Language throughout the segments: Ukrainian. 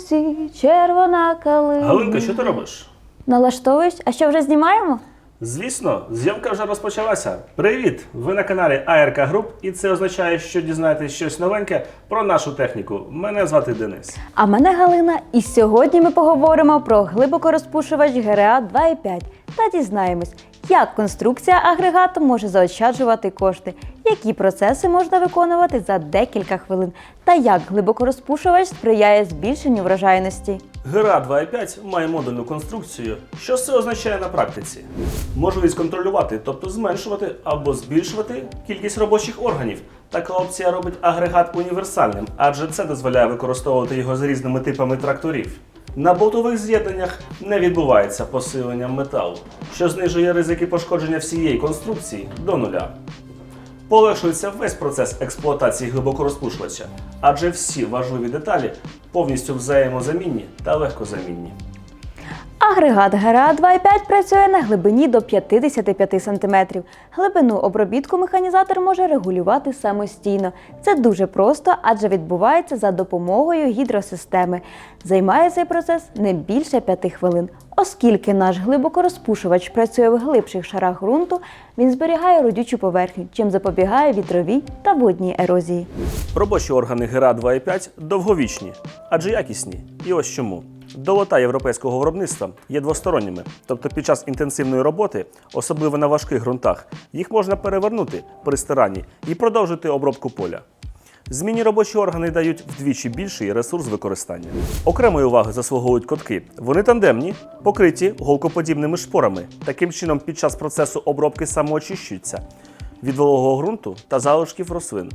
лузі червона калина. Галинка, що ти робиш? Налаштовуєш? А що вже знімаємо? Звісно, зйомка вже розпочалася. Привіт! Ви на каналі АРК Груп, і це означає, що дізнаєтесь щось новеньке про нашу техніку. Мене звати Денис. А мене Галина, і сьогодні ми поговоримо про глибокорозпушувач ГРА 2.5 та дізнаємось, як конструкція агрегату може заощаджувати кошти, які процеси можна виконувати за декілька хвилин, та як глибокорозпушувач сприяє збільшенню врожайності. ГРА 2.5 має модульну конструкцію. Що це означає на практиці? Можливість контролювати, тобто зменшувати або збільшувати кількість робочих органів. Така опція робить агрегат універсальним, адже це дозволяє використовувати його з різними типами тракторів. На болтових з'єднаннях не відбувається посилення металу, що знижує ризики пошкодження всієї конструкції до нуля. Полегшується весь процес експлуатації глибокорозпушувача, адже всі важливі деталі повністю взаємозамінні та легкозамінні. Агрегат ГРА 2.5 працює на глибині до 55 см. Глибину обробітку механізатор може регулювати самостійно. Це дуже просто, адже відбувається за допомогою гідросистеми. Займає цей процес не більше 5 хвилин. Оскільки наш глибокорозпушувач працює в глибших шарах ґрунту, він зберігає родючу поверхню, чим запобігає вітровій та водній ерозії. Робочі органи ГРА 2.5 довговічні, адже якісні. І ось чому. Долота європейського виробництва є двосторонніми, тобто під час інтенсивної роботи, особливо на важких ґрунтах, їх можна перевернути при стиранні і продовжити обробку поля. Змінні робочі органи дають вдвічі більший ресурс використання. Окремої уваги заслуговують котки. Вони тандемні, покриті голкоподібними шпорами. Таким чином, під час процесу обробки самоочищуються від вологого ґрунту та залишків рослин.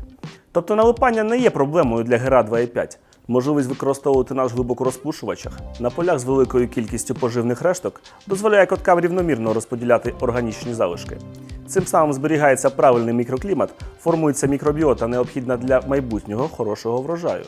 Тобто налипання не є проблемою для ГЕРА 2.5. Можливість використовувати наш глибокорозпушувачах на полях з великою кількістю поживних решток дозволяє коткам рівномірно розподіляти органічні залишки. Цим самим зберігається правильний мікроклімат, формується мікробіота, необхідна для майбутнього хорошого врожаю.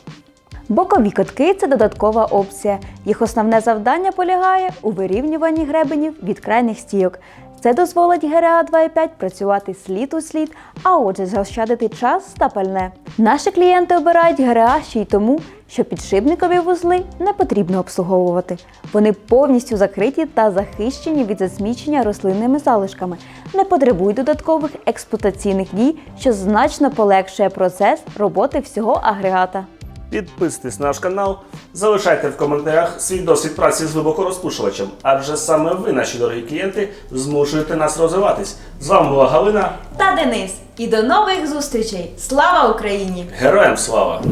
Бокові котки це додаткова опція. Їх основне завдання полягає у вирівнюванні гребенів від крайних стійок. Це дозволить ГРА 2.5 працювати слід у слід, а отже, заощадити час та пальне. Наші клієнти обирають ГРА ще й тому, що підшипникові вузли не потрібно обслуговувати. Вони повністю закриті та захищені від засмічення рослинними залишками, не потребують додаткових експлуатаційних дій, що значно полегшує процес роботи всього агрегата. Підписуйтесь на наш канал, залишайте в коментарях свій досвід праці з глибокорозпушувачем, адже саме ви, наші дорогі клієнти, змушуєте нас розвиватись. З вами була Галина. Та Денис. І до нових зустрічей! Слава Україні! Героям слава!